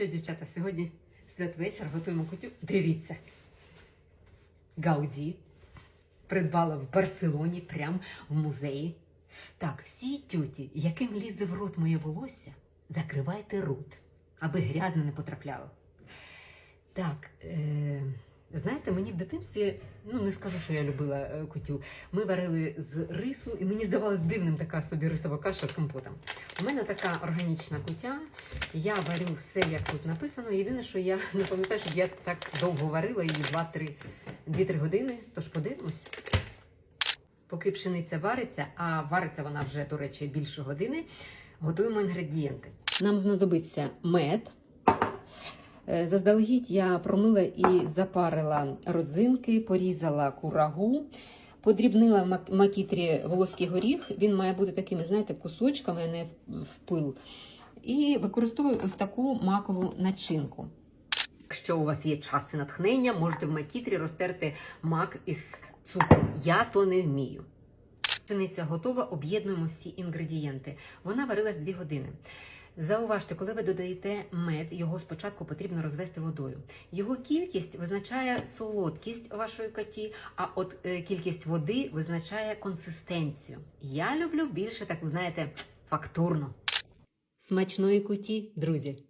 Що, дівчата, сьогодні святвечір, готуємо кутю. Дивіться. Гауді придбала в Барселоні, прямо в музеї. Так, всі тюті, яким лізе в рот моє волосся, закривайте рот, аби грязне не потрапляло. Так, е, знаєте, мені в дитинстві, ну не скажу, що я любила е, кутю. Ми варили з рису, і мені здавалось дивним така собі рисова каша з компотом. У мене така органічна кутя. Я варю все, як тут написано. Єдине, що я не пам'ятаю, щоб я так довго варила її 2-3 2-3 години. Тож подивимось. Поки пшениця вариться, а вариться вона вже, до речі, більше години. Готуємо інгредієнти. Нам знадобиться мед. Е, Заздалегідь я промила і запарила родзинки, порізала курагу, подрібнила макітрі волоський горіх. Він має бути такими, знаєте, кусочками, а не в пил. І використовую ось таку макову начинку. Якщо у вас є час і натхнення, можете в макітрі розтерти мак із цукром. Я то не вмію. Пшениця готова, об'єднуємо всі інгредієнти. Вона варилась 2 години. Зауважте, коли ви додаєте мед, його спочатку потрібно розвести водою. Його кількість визначає солодкість вашої коті, а от е, кількість води визначає консистенцію. Я люблю більше, так знаєте, фактурно. Смачної куті, друзі!